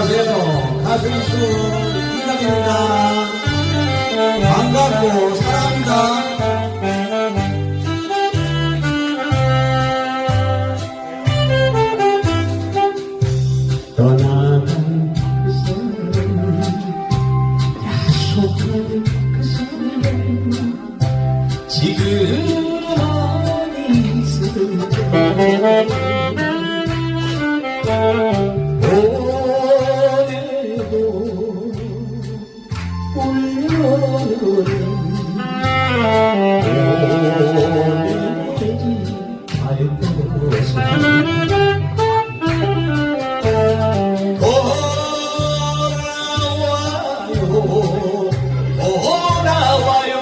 안녕하세요. 가수 이수 이남입니다. 반갑고 사랑합니다. 떠나간 그 사람, 약속한 그 사람, 오늘도 울려오는 오늘지 말고서 돌아와요 돌아와요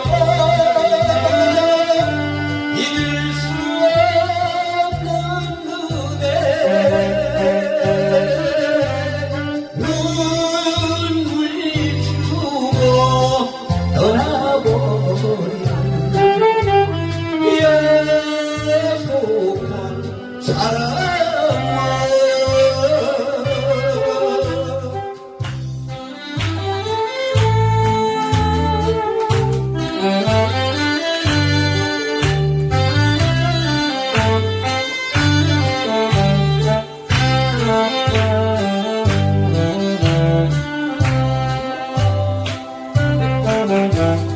잊을 수 없는 그대 약속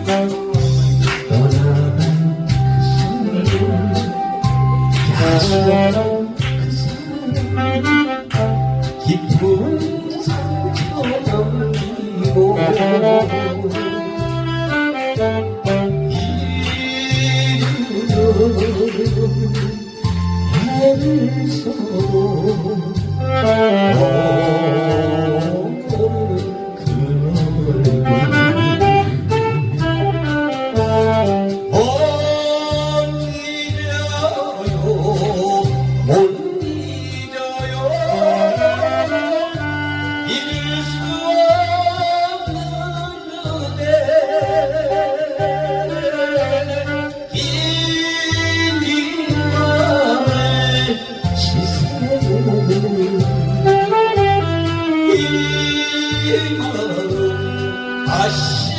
사람 깊은 상처 정리고 이루는 애를 서고 못 잊어요. 잊을 수 없는 그대. 긴 인간을 지새는 이 다시